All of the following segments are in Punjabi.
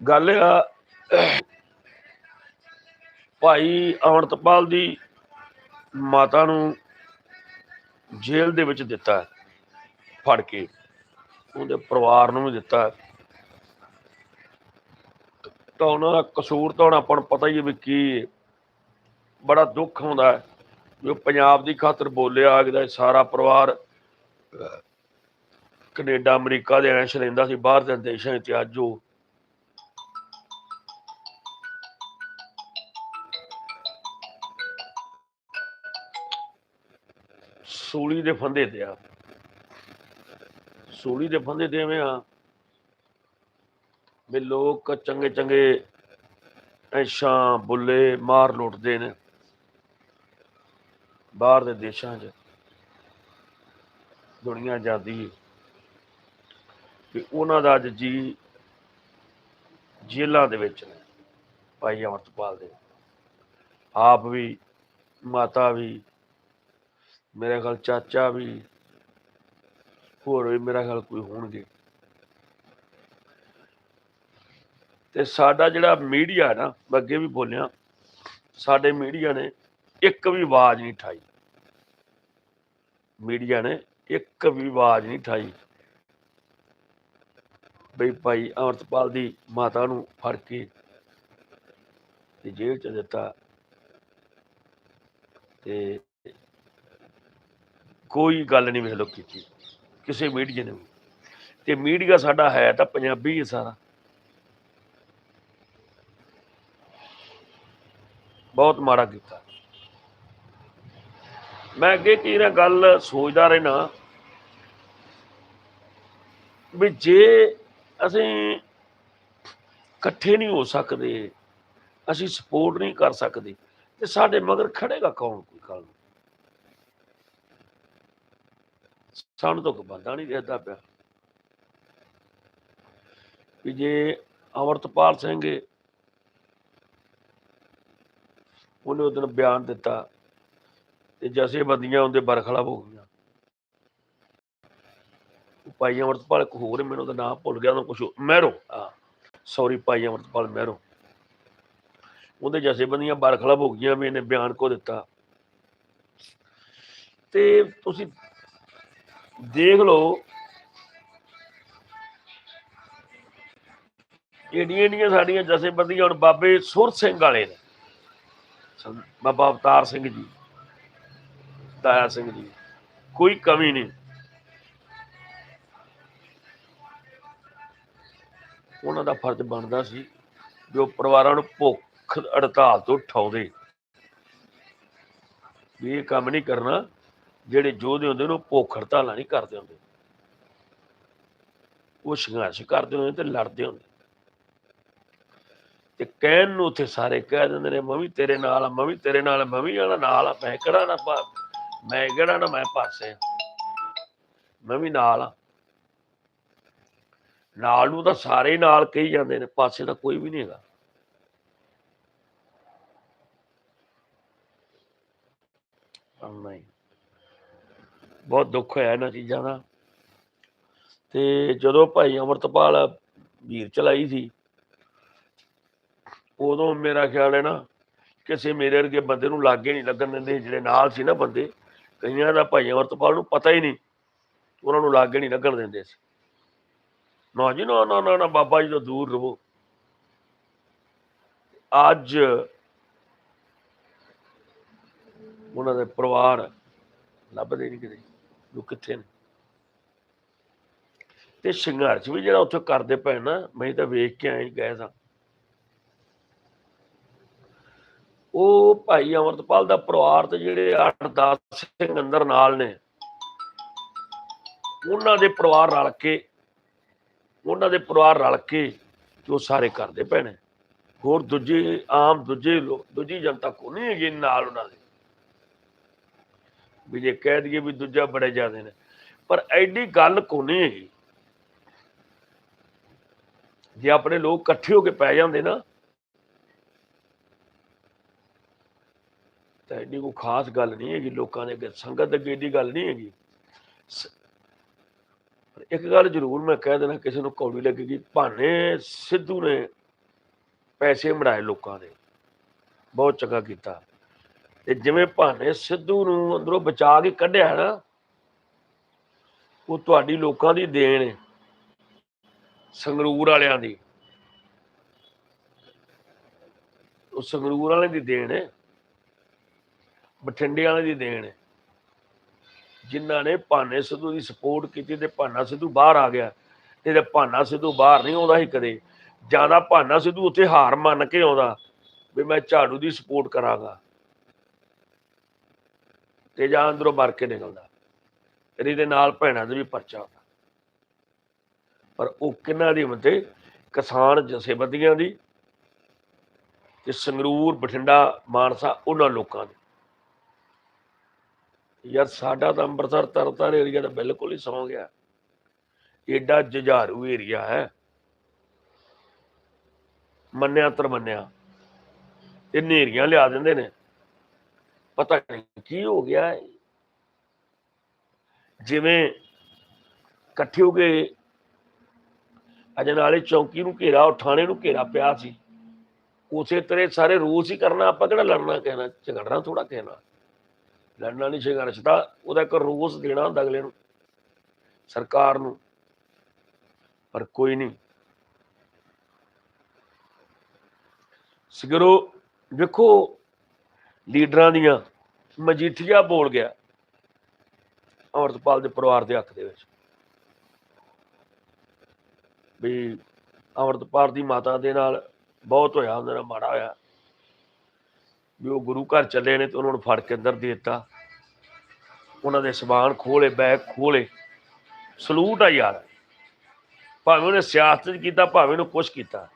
ਗੱਲ ਆ ਭਾਈ ਅਮਰਤਪਾਲ ਦੀ ਮਾਤਾ ਨੂੰ ਜੇਲ੍ਹ ਦੇ ਵਿੱਚ ਦਿੱਤਾ ਫੜ ਕੇ। ਉਹਦੇ ਪਰਿਵਾਰ ਨੂੰ ਵੀ ਦਿੱਤਾ ਤਾਂ ਉਹਨਾਂ ਦਾ ਕਸੂਰ ਤਾਂ ਹੁਣ ਆਪਾਂ ਨੂੰ ਪਤਾ ਹੀ ਹੈ ਵੀ ਕੀ ਬੜਾ ਦੁੱਖ ਹੁੰਦਾ ਜੋ ਪੰਜਾਬ ਦੀ ਖਾਤਰ ਬੋਲਿਆ ਕਿ ਸਾਰਾ ਪਰਿਵਾਰ ਅਹ, ਕੈਨੇਡਾ ਅਮਰੀਕਾ ਦੇ ਐਸ਼ ਲੈਂਦਾ ਸੀ ਬਾਹਰ ਦੇ ਦੇਸ਼ਾਂ ਵਿੱਚ ਅੱਜ ਉਹ ਸੂਲੀ ਦੇ ਫੰਦੇ ਤੇ ਆ। ਸੂਲੀ ਦੇ ਫੰਦੇ ਤੇ ਐਵੇਂ ਆ ਵੀ ਲੋਕ ਚੰਗੇ ਚੰਗੇ ਐਸ਼ਾਂ, ਬੁੱਲੇ ਮਾਰ ਲੁੱਟਦੇ ਨੇ ਬਾਹਰ ਦੇ ਦੇਸ਼ਾਂ 'ਚ। ਦੁਨੀਆ ਜਾਂਦੀ ਕਿ ਉਹਨਾਂ ਦਾ ਅੱਜ ਜੀ ਜੇਲ੍ਹਾਂ ਦੇ ਵਿੱਚ ਨੇ, ਭਾਈ ਅਮਰਤਪਾਲ ਦੇ। ਆਪ ਵੀ, ਮਾਤਾ ਵੀ ਮੇਰਾ ਖਿਆਲ ਚਾਚਾ ਵੀ, ਹੋਰ ਵੀ ਮੇਰਾ ਖਿਆਲ ਕੋਈ ਹੋਣਗੇ। ਤੇ ਸਾਡਾ ਜਿਹੜਾ ਮੀਡੀਆ ਨਾ, ਮੈਂ ਅੱਗੇ ਵੀ ਬੋਲਿਆ, ਸਾਡੇ ਮੀਡੀਆ ਨੇ ਇੱਕ ਵੀ ਆਵਾਜ਼ ਨਹੀਂ ਠਾਈ। ਮੀਡੀਆ ਨੇ ਇੱਕ ਵੀ ਆਵਾਜ਼ ਨਹੀਂ ਠਾਈ। ਬਈ ਭਾਈ ਅਮਰਤਪਾਲ ਦੀ ਮਾਤਾ ਨੂੰ ਫੜ ਕੇ ਤੇ ਜੇਲ੍ਹ ਚ ਦਿੱਤਾ। ਤੇ ਕੋਈ ਗੱਲ ਨਹੀਂ ਵੇਖ ਲੋ ਕੀਤੀ। ਕਿਸੇ ਮੀਡੀਆ ਨੇ ਵੀ। ਤੇ ਮੀਡੀਆ ਸਾਡਾ ਹੈ ਤਾਂ ਪੰਜਾਬੀ ਹੀ ਸਾਰਾ। ਬਹੁਤ ਮਾੜਾ ਕੀਤਾ। ਮੈਂ ਅੱਗੇ ਕੀ ਨਾ ਗੱਲ ਸੋਚਦਾ ਰਹਿਣਾ ਵੀ ਜੇ ਅਸੀਂ ਇਕੱਠੇ ਨਹੀਂ ਹੋ ਸਕਦੇ, ਅਸੀਂ ਸਪੋਰਟ ਨਹੀਂ ਕਰ ਸਕਦੇ, ਤੇ ਸਾਡੇ ਮਗਰ ਖੜੇਗਾ ਕੌਣ? ਕੋਈ ਕੱਲ ਨੂੰ ਸਾਨੂੰ ਤਾਂ ਬੰਦਾ ਨਹੀਂ ਦਿਖਦਾ ਪਿਆ। ਵੀ ਜੇ ਅਮਰਤਪਾਲ ਸਿੰਘ ਉਹਨੇ ਉਹਦਨ ਬਿਆਨ ਦਿੱਤਾ ਤੇ ਜਥੇਬੰਦੀਆਂ ਉਹਦੇ ਬਰਖਲਾਫ ਹੋ ਗਈਆਂ। ਭਾਈ ਅਮਰਤਪਾਲ ਇੱਕ ਹੋਰ ਮੈਨੂੰ ਉਹਦਾ ਨਾਮ ਭੁੱਲ ਗਿਆ ਉਹ ਕੁਝ ਮਹਿਰੋ ਹਾਂ ਸੌਰੀ ਭਾਈ ਅਮਰਤਪਾਲ ਮਹਿਰੋ। ਉਹਦੇ ਜਥੇਬੰਦੀਆਂ ਬਰਖਲਾਫ ਹੋ ਗਈਆਂ ਵੀ ਇਹਨੇ ਬਿਆਨ ਕੋ ਦਿੱਤਾ। ਤੇ ਤੁਸੀਂ ਦੇਖ ਲਓ। ਏਡੀਆਂ ਏਡੀਆਂ ਸਾਡੀਆਂ ਜਥੇਬੰਦੀਆਂ ਹੁਣ ਬਾਬੇ ਸੁਰ ਸਿੰਘ ਵਾਲੇ ਨੇ। ਬਾਬਾ ਅਵਤਾਰ ਸਿੰਘ ਜੀ ਤਾਇਆ ਸਿੰਘ ਜੀ, ਕੋਈ ਕਮੀ ਨਹੀਂ। ਉਹਨਾਂ ਦਾ ਫਰਜ਼ ਬਣਦਾ ਸੀ ਜੋ ਪਰਿਵਾਰਾਂ ਨੂੰ ਭੁੱਖ ਹੜਤਾਲ ਤੋਂ ਉਠਾਉਂਦੇ। ਇਹ ਕੰਮ ਨਹੀਂ ਕਰਨਾ। ਜਿਹੜੇ ਯੋਧੇ ਹੁੰਦੇ ਨੇ, ਉਹ ਭੁੱਖ ਹੜਤਾਲਾਂ ਨਹੀਂ ਕਰਦੇ ਹੁੰਦੇ। ਉਹ ਸੰਘਰਸ਼ ਕਰਦੇ ਹੁੰਦੇ ਤੇ ਲੜਦੇ ਹੁੰਦੇ। ਤੇ ਕਹਿਣ ਨੂੰ ਉੱਥੇ ਸਾਰੇ ਕਹਿ ਦਿੰਦੇ ਨੇ, ਮੈਂ ਵੀ ਤੇਰੇ ਨਾਲ ਆ, ਮੈਂ ਵੀ ਤੇਰੇ ਨਾਲ ਆ, ਮੈਂ ਵੀ ਜਾਣਾ ਨਾਲ ਆ, ਮੈਂ ਕਿਹੜਾ ਨਾ ਮੈਂ ਕਿਹੜਾ ਨਾ ਮੈਂ ਪਾਸੇ ਮੈਂ ਵੀ ਨਾਲ ਆ। ਨਾਲ ਨੂੰ ਤਾਂ ਸਾਰੇ ਨਾਲ ਕਹੀ ਜਾਂਦੇ ਨੇ, ਪਾਸੇ ਤਾਂ ਕੋਈ ਵੀ ਨਹੀਂ ਹੈਗਾ। ਨਹੀਂ ਬਹੁਤ ਦੁੱਖ ਹੋਇਆ ਇਹਨਾਂ ਚੀਜ਼ਾਂ ਦਾ। ਤੇ ਜਦੋਂ ਭਾਈ ਅਮਰਤਪਾਲ ਵੀਰ ਚਲਾਈ ਸੀ, ਉਦੋਂ ਮੇਰਾ ਖਿਆਲ ਹੈ ਨਾ, ਕਿਸੇ ਮੇਰੇ ਵਰਗੇ ਬੰਦੇ ਨੂੰ ਲਾਗੇ ਨਹੀਂ ਲੱਗਣ ਦਿੰਦੇ, ਜਿਹੜੇ ਨਾਲ ਸੀ ਨਾ ਬੰਦੇ, ਕਈਆਂ ਦਾ ਭਾਈ ਅਮਰਤਪਾਲ ਨੂੰ ਪਤਾ ਹੀ ਨਹੀਂ, ਉਹਨਾਂ ਨੂੰ ਲਾਗੇ ਨਹੀਂ ਲੱਗਣ ਦਿੰਦੇ ਸੀ। ਨਾ ਜੀ, ਨਾ ਨਾ ਨਾ ਨਾ, ਬਾਬਾ ਜੀ ਤੋਂ ਦੂਰ ਰਹੋ। ਅੱਜ ਉਹਨਾਂ ਦੇ ਪਰਿਵਾਰ ਲੱਭਦੇ ਨਹੀਂ ਕਿਤੇ। ਉਹ ਕਿੱਥੇ ਨੇ। ਤੇ ਸੰਘਰਸ਼ ਵੀ ਜਿਹੜਾ ਉੱਥੇ ਕਰਦੇ ਪਏ ਨਾ, ਮੈਂ ਤਾਂ ਵੇਖ ਕੇ ਆਇਆ ਗਏ ਸਾਂ ਉਹ ਭਾਈ ਅਮਰਤਪਾਲ ਦਾ ਪਰਿਵਾਰ ਤੇ ਜਿਹੜੇ 8-10 ਸਿੰਘ ਅੰਦਰ ਨਾਲ ਨੇ, ਉਹਨਾਂ ਦੇ ਪਰਿਵਾਰ ਰਲ ਕੇ, ਉਹਨਾਂ ਦੇ ਪਰਿਵਾਰ ਰਲ ਕੇ ਜੋ ਸਾਰੇ ਕਰਦੇ ਪਏ ਨੇ। ਹੋਰ ਦੂਜੇ ਆਮ ਦੂਜੇ ਲੋਕ ਦੂਜੀ ਜਨਤਾ ਕੋ ਨਹੀਂ ਹੈਗੀ, ਨਾਲ ਉਹਨਾਂ ਦੇ। ਵੀ ਜੇ ਕਹਿ ਦਈਏ ਵੀ ਦੂਜਾ ਬੜੇ ਜ਼ਿਆਦੇ ਨੇ। ਪਰ ਐਡੀ ਗੱਲ ਕੋ ਨਹੀਂ ਹੈਗੀ। ਜੇ ਆਪਣੇ ਲੋਕ ਇਕੱਠੇ ਹੋ ਕੇ ਪੈ ਜਾਂਦੇ ਨਾ, ਤਾਂ ਐਡੀ ਕੋਈ ਖਾਸ ਗੱਲ ਨਹੀਂ ਹੈਗੀ, ਲੋਕਾਂ ਦੇ ਅੱਗੇ, ਸੰਗਤ ਅੱਗੇ ਏਡੀ ਗੱਲ ਨਹੀਂ ਹੈਗੀ। ਪਰ ਇੱਕ ਗੱਲ ਜ਼ਰੂਰ ਮੈਂ ਕਹਿ ਦੇਣਾ ਕਿਸੇ ਨੂੰ ਕੌੜੀ ਲੱਗੇਗੀ ਭਾਣੇ ਸਿੱਧੂ ਨੇ ਪੈਸੇ ਮੜਾਏ ਲੋਕਾਂ ਦੇ। ਬਹੁਤ ਚੰਗਾ ਕੀਤਾ। ਤੇ ਜਿਵੇਂ ਭਾਨੇ ਸਿੱਧੂ ਨੂੰ ਅੰਦਰੋਂ ਬਚਾ ਕੇ ਕੱਢਿਆ ਨਾ, ਉਹ ਤੁਹਾਡੀ ਲੋਕਾਂ ਦੀ ਦੇਣ ਹੈ। ਸੰਗਰੂਰ ਵਾਲਿਆਂ ਦੀ। ਉਹ ਸੰਗਰੂਰ ਵਾਲੇ ਦੀ ਦੇਣ ਹੈ। ਬਠਿੰਡੇ ਵਾਲੇ ਦੀ ਦੇਣ ਹੈ। ਜਿਨ੍ਹਾਂ ਨੇ ਭਾਨੇ ਸਿੱਧੂ ਦੀ ਸਪੋਰਟ ਕੀਤੀ ਤੇ ਭਾਨਾ ਸਿੱਧੂ ਬਾਹਰ ਆ ਗਿਆ। ਤੇ ਭਾਨਾ ਸਿੱਧੂ ਬਾਹਰ ਨਹੀਂ ਆਉਂਦਾ ਸੀ ਕਦੇ। ਜ਼ਿਆਦਾ ਭਾਨਾ ਸਿੱਧੂ ਉੱਥੇ ਹਾਰ ਮੰਨ ਕੇ ਆਉਂਦਾ ਵੀ ਮੈਂ ਝਾੜੂ ਦੀ ਸਪੋਰਟ ਕਰਾਂਗਾ। ਤੇ ਜਾਂ ਅੰਦਰੋਂ ਮਰ ਕੇ ਨਿਕਲਦਾ। ਇਹਦੇ ਨਾਲ ਭੈਣਾਂ ਦੇ ਵੀ ਪਰਚਾ ਹੁੰਦਾ। ਪਰ ਉਹ ਕਿੰਨਾ ਦੀ ਮਤੇ ਕਿਸਾਨ ਜਥੇਬੰਦੀਆਂ ਦੀ ਤੇ ਸੰਗਰੂਰ, ਬਠਿੰਡਾ, ਮਾਨਸਾ, ਉਹਨਾਂ ਲੋਕਾਂ ਦੀ। ਯਾਰ ਸਾਡਾ ਤਾਂ ਅੰਮ੍ਰਿਤਸਰ ਤਰਨਤਾਰਨ ਏਰੀਆ ਤਾਂ ਬਿਲਕੁਲ ਹੀ ਸੌਂ ਗਿਆ। ਏਡਾ ਜੁਝਾਰੂ ਏਰੀਆ ਹੈ। ਮੰਨਿਆ ਤਰਮੰਨਿਆ ਇਹ ਨੇਰੀਆਂ ਲਿਆ ਦਿੰਦੇ ਨੇ। ਪਤਾ ਨਹੀਂ ਕੀ ਹੋ ਗਿਆ। ਜਿਵੇਂ ਇਕੱਠੇ ਹੋ ਕੇ ਅਜਨਾਲੇ ਚੌਂਕੀ ਨੂੰ ਘੇਰਾ, ਉਹ ਥਾਣੇ ਨੂੰ ਘੇਰਾ ਪਿਆ ਸੀ। ਉਸੇ ਤਰ੍ਹਾਂ ਸਾਰੇ ਰੂਸ ਹੀ ਕਰਨਾ, ਆਪਾਂ ਕਿਹੜਾ ਲੜਨਾ ਕਹਿਣਾ, ਝਗੜਨਾ ਥੋੜਾ ਕਹਿਣਾ। ਲੜਨਾ ਨਹੀਂ ਸੰਘਰਸ਼ ਦਾ ਉਹਦਾ ਇੱਕ ਰੂਸ ਦੇਣਾ ਹੁੰਦਾ ਅਗਲੇ ਨੂੰ, ਸਰਕਾਰ ਨੂੰ। ਪਰ ਕੋਈ ਨਹੀਂ ਸਿਗਰੋ ਵੇਖੋ ਲੀਡਰਾਂ ਦੀਆਂ ਮਜੀਠੀਆ ਬੋਲ ਗਿਆ ਅਮਰਤਪਾਲ ਦੇ ਪਰਿਵਾਰ ਦੇ ਹੱਕ ਦੇ ਵਿੱਚ। ਵੀ ਅਮਰਤਪਾਲ ਦੀ ਮਾਤਾ ਦੇ ਨਾਲ ਬਹੁਤ ਹੋਇਆ ਉਹਨਾਂ ਨਾਲ ਮਾੜਾ ਹੋਇਆ। ਵੀ ਉਹ ਗੁਰੂ ਘਰ ਚੱਲੇ ਨੇ ਤੇ ਉਹਨਾਂ ਨੂੰ ਫੜ ਕੇ ਅੰਦਰ ਦੇ ਦਿੱਤਾ। ਉਹਨਾਂ ਦੇ ਸਮਾਨ ਖੋਲੇ ਬੈਗ ਖੋਲੇ ਸਲੂਟ ਆ ਯਾਰ। ਭਾਵੇਂ ਉਹਨੇ ਸਿਆਸਤ ਕੀਤਾ, ਭਾਵੇਂ ਉਹਨੂੰ ਕੁਛ ਕੀਤਾ।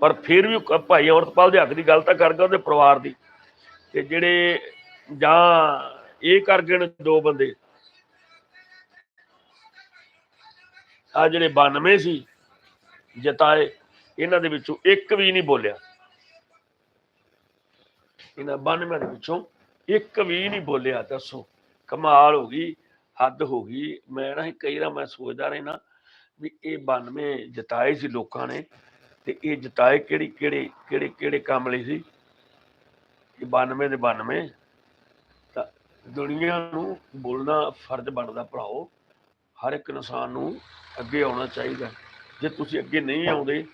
ਪਰ ਫਿਰ ਵੀ ਭਾਈ ਅਮਰਤਪਾਲ ਦੇ ਹੱਕ ਦੀ ਗੱਲ ਤਾਂ ਕਰ ਗਿਆ ਉਹਦੇ ਪਰਿਵਾਰ ਦੀ। ਤੇ ਜਿਹੜੇ ਜਾਂ ਇਹ ਕਰ ਗਏ ਨੇ ਦੋ ਬੰਦੇ। ਆ ਜਿਹੜੇ 92 ਸੀ, ਜਤਾਏ, ਇਹਨਾਂ ਦੇ ਵਿੱਚੋਂ ਇੱਕ ਵੀ ਨਹੀਂ ਬੋਲਿਆ। ਇਹਨਾਂ 92 ਦੇ ਵਿੱਚੋਂ ਇੱਕ ਵੀ ਨਹੀਂ ਬੋਲਿਆ, ਦੱਸੋ। ਕਮਾਲ ਹੋ ਗਈ, ਹੱਦ ਹੋ ਗਈ। ਮੈਂ ਨਾ ਕਈ ਵਾਰ ਮੈਂ ਸੋਚਦਾ ਰਹਿਣਾ ਵੀ ਇਹ 92 ਜਤਾਏ ਸੀ ਲੋਕਾਂ ਨੇ। ਤੇ ਇਹ ਜਤਾਏ ਕਿਹੜੀ, ਕਿਹੜੇ ਕਿਹੜੇ ਕਿਹੜੇ ਕੰਮ ਲਈ ਸੀ? ਇਹ 92 ਦੇ 92 ਤਾਂ ਦੁਨੀਆ ਨੂੰ ਬੋਲਣਾ ਫਰਜ਼ ਬਣਦਾ ਭਰਾਓ ਹਰ ਇੱਕ ਇਨਸਾਨ ਨੂੰ ਅੱਗੇ ਆਉਣਾ ਚਾਹੀਦਾ। ਜੇ ਤੁਸੀਂ ਅੱਗੇ ਨਹੀਂ ਆਉਂਦੇ,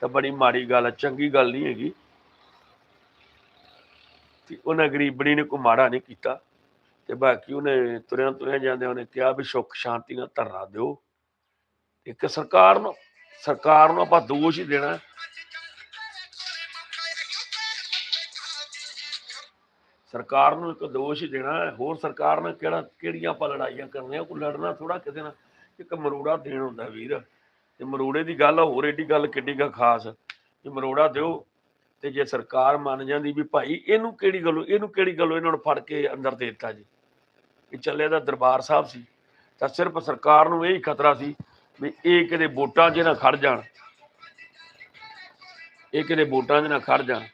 ਤਾਂ ਬੜੀ ਮਾੜੀ ਗੱਲ ਹੈ, ਚੰਗੀ ਗੱਲ ਨਹੀਂ ਹੈਗੀ। ਤੇ ਉਹਨਾਂ ਗਰੀਬਣੀ ਨੇ ਕੋਈ ਮਾੜਾ ਨਹੀਂ ਕੀਤਾ। ਤੇ ਬਾਕੀ ਉਹਨੇ ਤੁਰਿਆਂ ਤੁਰਿਆਂ ਜਾਂਦੇ ਉਹਨੇ ਕਿਹਾ ਵੀ ਸੁੱਖ ਸ਼ਾਂਤੀ ਨਾਲ ਧਰਨਾ ਦਿਓ। ਇੱਕ ਸਰਕਾਰ ਨੂੰ ਸਰਕਾਰ ਨੂੰ ਆਪਾਂ ਦੋਸ਼ ਹੀ ਦੇਣਾ ਸਰਕਾਰ ਨੂੰ ਇੱਕ ਦੋਸ਼ ਹੀ ਦੇਣਾ ਹੋਰ ਸਰਕਾਰ ਨੇ ਕਿਹੜਾ ਕਿਹੜੀਆਂ ਆਪਾਂ ਲੜਾਈਆਂ ਕਰਨੀਆਂ? ਕੋਈ ਲੜਨਾ ਥੋੜਾ ਕਿਸੇ ਨਾਲ। ਇੱਕ ਮਰੋੜਾ ਦੇਣ ਹੁੰਦਾ ਵੀਰ। ਤੇ ਮਰੋੜੇ ਦੀ ਗੱਲ ਹੋਰ ਏਡੀ ਗੱਲ ਕਿੱਡੀ ਕਾ ਖਾਸ। ਕਿ ਮਰੋੜਾ ਦਿਓ ਤੇ ਜੇ ਸਰਕਾਰ ਮੰਨ ਜਾਂਦੀ ਵੀ ਭਾਈ ਇਹਨੂੰ ਕਿਹੜੀ ਗੱਲੋਂ ਇਹਨੂੰ ਕਿਹੜੀ ਗੱਲੋਂ ਇਹਨਾਂ ਨੂੰ ਫੜ ਕੇ ਅੰਦਰ ਦੇ ਦਿੱਤਾ ਜੀ? ਇਹ ਚੱਲੇ ਦਾ ਦਰਬਾਰ ਸਾਹਿਬ ਸੀ। ਤਾਂ ਸਿਰਫ ਸਰਕਾਰ ਨੂੰ ਇਹ ਹੀ ਖਤਰਾ ਸੀ ਵੀ ਇਹ ਕਿਤੇ ਵੋਟਾਂ 'ਚ ਨਾ ਖੜ ਜਾਣ। ਇਹ ਕਿਤੇ ਵੋਟਾਂ 'ਚ ਨਾ ਖੜ ਜਾਣ।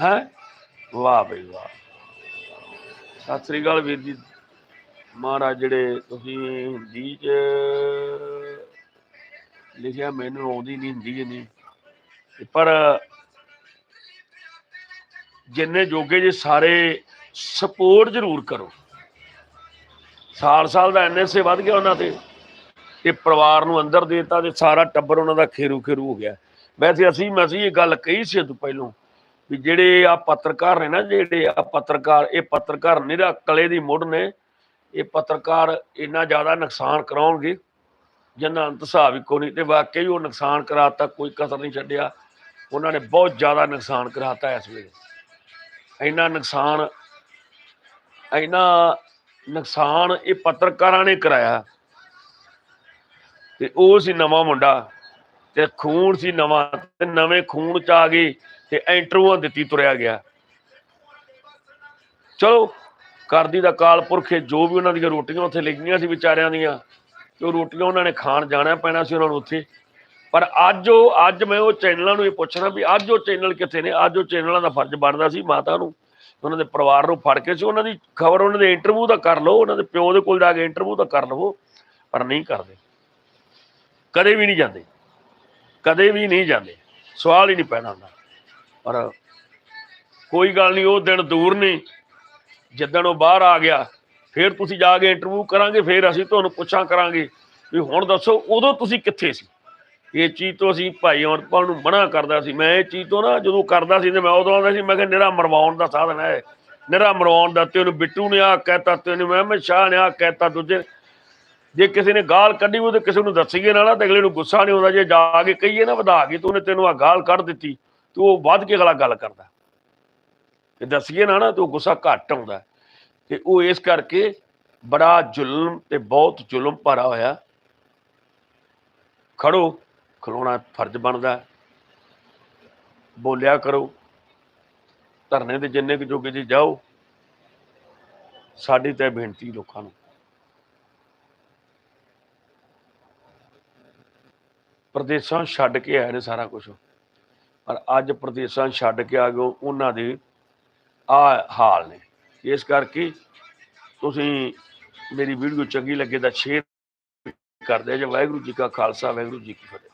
ਹੈ? ਵਾਹ ਬਈ ਵਾਹ। ਸਤਿ ਸ੍ਰੀ ਅਕਾਲ ਵੀਰ ਜੀ। ਮਹਾਰਾਜ ਜਿਹੜੇ ਤੁਸੀਂ ਹਿੰਦੀ 'ਚ ਲਿਖਿਆ, ਮੈਨੂੰ ਆਉਂਦੀ ਨਹੀਂ ਹਿੰਦੀ ਨਹੀਂ ਪਰ ਜਿੰਨੇ ਜੋਗੇ ਜੇ ਸਾਰੇ ਸਪੋਰਟ ਜ਼ਰੂਰ ਕਰੋ। ਸਾਲ ਸਾਲ ਦਾ ਐਨਐਸਏ ਵੱਧ ਗਿਆ ਉਹਨਾਂ ਤੇ। ਤੇ ਪਰਿਵਾਰ ਨੂੰ ਅੰਦਰ ਦੇਤਾ ਤੇ ਸਾਰਾ ਟੱਬਰ ਉਹਨਾਂ ਦਾ ਖੇਰੂ ਖੇਰੂ ਹੋ ਗਿਆ। ਵੈਸੇ ਅਸੀਂ, ਮੈਂ ਇਹ ਗੱਲ ਕਹੀ ਸੀ ਤੋਂ ਪਹਿਲੋਂ ਵੀ ਜਿਹੜੇ ਆ ਪੱਤਰਕਾਰ ਨੇ ਨਾ, ਜਿਹੜੇ ਆ ਪੱਤਰਕਾਰ, ਇਹ ਪੱਤਰਕਾਰ ਨਿਰਾ ਕਲੇ ਦੀ ਮੁੱਢ ਨੇ, ਇਹ ਪੱਤਰਕਾਰ ਇੰਨਾ ਜ਼ਿਆਦਾ ਨੁਕਸਾਨ ਕਰਾਉਣਗੇ, ਜਿੰਨਾ ਅੰਤ ਹਿਸਾਬ ਇੱਕੋ ਨਹੀਂ, ਤੇ ਵਾਕਈ ਉਹ ਨੁਕਸਾਨ ਕਰਾਤਾ, ਕੋਈ ਕਸਰ ਨਹੀਂ ਛੱਡਿਆ। ਉਹਨਾਂ ਨੇ ਬਹੁਤ ਜ਼ਿਆਦਾ ਨੁਕਸਾਨ ਕਰਾਤਾ ਇਸ ਵੇਲੇ। ਇੰਨਾ ਨੁਕਸਾਨ ਇੰਨਾ ਨੁਕਸਾਨ ਇਹ ਪੱਤਰਕਾਰਾਂ ਨੇ ਕਰਾਇਆ। ਤੇ ਉਹ ਸੀ ਨਵਾਂ ਮੁੰਡਾ ਤੇ ਖੂਨ ਸੀ ਨਵਾਂ ਤੇ ਨਵੇਂ ਖੂਨ ਚ ਆ ਗਈ ਤੇ ਇੰਟਰਵਿਊ ਦਿੱਤੀ ਤੁਰਿਆ ਗਿਆ। ਚਲੋ, ਕਰਦੀ ਦਾ ਕਾਲ ਪੁਰਖੇ ਜੋ ਵੀ ਉਹਨਾਂ ਦੀਆਂ ਰੋਟੀਆਂ ਉੱਥੇ ਲਿਖੀਆਂ ਸੀ ਵਿਚਾਰਿਆਂ ਦੀਆਂ ਤੇ ਉਹ ਰੋਟੀਆਂ ਉਹਨਾਂ ਨੇ ਖਾਣ ਜਾਣਾ ਪੈਣਾ ਸੀ ਉਹਨਾਂ ਨੂੰ ਉੱਥੇ। ਪਰ ਅੱਜ ਉਹ, ਅੱਜ ਮੈਂ ਉਹ ਚੈਨਲਾਂ ਨੂੰ ਇਹ ਪੁੱਛਣਾ ਵੀ ਅੱਜ ਉਹ ਚੈਨਲ ਕਿੱਥੇ ਨੇ? ਅੱਜ ਉਹ ਚੈਨਲਾਂ ਦਾ ਫਰਜ਼ ਬਣਦਾ ਸੀ ਮਾਤਾ ਨੂੰ। ਉਹਨਾਂ ਦੇ ਪਰਿਵਾਰ ਨੂੰ ਫੜ ਕੇ ਸੀ। ਉਹਨਾਂ ਦੀ ਖਬਰ ਉਹਨਾਂ ਦੇ ਇੰਟਰਵਿਊ ਦਾ ਕਰ ਲਓ। ਉਹਨਾਂ ਦੇ ਪਿਓ ਦੇ ਕੋਲ ਜਾ ਕੇ ਇੰਟਰਵਿਊ ਦਾ ਕਰ ਲਵੋ। ਪਰ ਨਹੀਂ ਕਰਦੇ। ਕਦੇ ਵੀ ਨਹੀਂ ਜਾਂਦੇ। ਕਦੇ ਵੀ ਨਹੀਂ ਜਾਂਦੇ। ਸਵਾਲ ਹੀ ਨਹੀਂ ਪੈਣਾ ਹੁੰਦਾ। ਪਰ ਕੋਈ ਗੱਲ ਨਹੀਂ, ਉਹ ਦਿਨ ਦੂਰ ਨਹੀਂ ਜਿੱਦਣ ਉਹ ਬਾਹਰ ਆ ਗਿਆ, ਫਿਰ ਤੁਸੀਂ ਜਾ ਕੇ ਇੰਟਰਵਿਊ ਕਰਾਂਗੇ, ਫਿਰ ਅਸੀਂ ਤੁਹਾਨੂੰ ਪੁੱਛਾਂ ਕਰਾਂਗੇ ਵੀ ਹੁਣ ਦੱਸੋ, ਉਦੋਂ ਤੁਸੀਂ ਕਿੱਥੇ ਸੀ? ਇਹ ਚੀਜ਼ ਤੋਂ ਅਸੀਂ ਭਾਈ ਅਮਰਪਾਲ ਨੂੰ ਮਨਾ ਕਰਦਾ ਸੀ। ਮੈਂ ਇਹ ਚੀਜ਼ ਤੋਂ ਨਾ ਜਦੋਂ ਕਰਦਾ ਸੀ ਤੇ ਮੈਂ ਉਦੋਂ ਆਉਂਦਾ ਸੀ, ਮੈਂ ਕਿਹਾ ਨਿਹਰਾ ਮਰਵਾਉਣ ਦਾ ਸਾਧਨ ਹੈ। ਨਿਹਰਾ ਮਰਵਾਉਣ ਦਾ ਤੇ ਉਹਨੂੰ ਬਿੱਟੂ ਨੇ ਆ ਕਹਿਤਾ ਤੇ ਉਹਨੇ ਮਹਿਮਦ ਸ਼ਾਹ ਨੇ ਆ ਕਹਿਤਾ ਦੂਜੇ ਜੇ ਕਿਸੇ ਨੇ ਗਾਲ ਕੱਢੀ ਉਹ ਤੇ ਕਿਸੇ ਨੂੰ ਦੱਸੀਏ ਨਾ ਨਾ ਤੇ ਅਗਲੇ ਨੂੰ ਗੁੱਸਾ ਨਹੀਂ ਆਉਂਦਾ, ਜੇ ਜਾ ਕੇ ਕਹੀਏ ਨਾ ਵਧਾ ਕੇ ਤੂੰ ਉਹਨੇ ਤੈਨੂੰ ਆ ਗਾਲ ਕੱਢ ਦਿੱਤੀ, ਤੇ ਉਹ ਵੱਧ ਕੇ ਅਗਲਾ ਗੱਲ ਕਰਦਾ। ਤੇ ਦੱਸੀਏ ਨਾ ਨਾ ਤੇ ਉਹ ਗੁੱਸਾ ਘੱਟ ਆਉਂਦਾ। ਤੇ ਉਹ ਇਸ ਕਰਕੇ ਬੜਾ ਜ਼ੁਲਮ ਤੇ ਬਹੁਤ ਜ਼ੁਲਮ ਭਰਾ ਹੋਇਆ। ਖੜੋ, ਖਲੋਣਾ ਫਰਜ਼ ਬਣਦਾ। ਬੋਲਿਆ ਕਰੋ। ਧਰਨੇ ਦੇ ਜਿੰਨੇ ਕੁ ਜੋਗੇ ਜੀ ਜਾਓ, ਸਾਡੀ ਤਾਂ ਇਹ ਬੇਨਤੀ ਲੋਕਾਂ ਨੂੰ। ਪ੍ਰਦੇਸ਼ਾਂ ਛੱਡ ਕੇ ਆਏ ਨੇ ਸਾਰਾ ਕੁਝ ਪਰ ਅੱਜ ਪ੍ਰਦੇਸ਼ਾਂ ਛੱਡ ਕੇ ਆ ਗਏ, ਉਹਨਾਂ ਦੇ ਆ ਹਾਲ ਨੇ। ਇਸ ਕਰਕੇ ਤੁਸੀਂ ਮੇਰੀ ਵੀਡੀਓ ਚੰਗੀ ਲੱਗੇ ਤਾਂ ਸ਼ੇਅਰ ਕਰਦੇ ਜੇ ਵਾਹਿਗੁਰੂ ਜੀ ਕਾ ਖਾਲਸਾ, ਵਾਹਿਗੁਰੂ ਜੀ ਕੀ ਫਤਿਹ।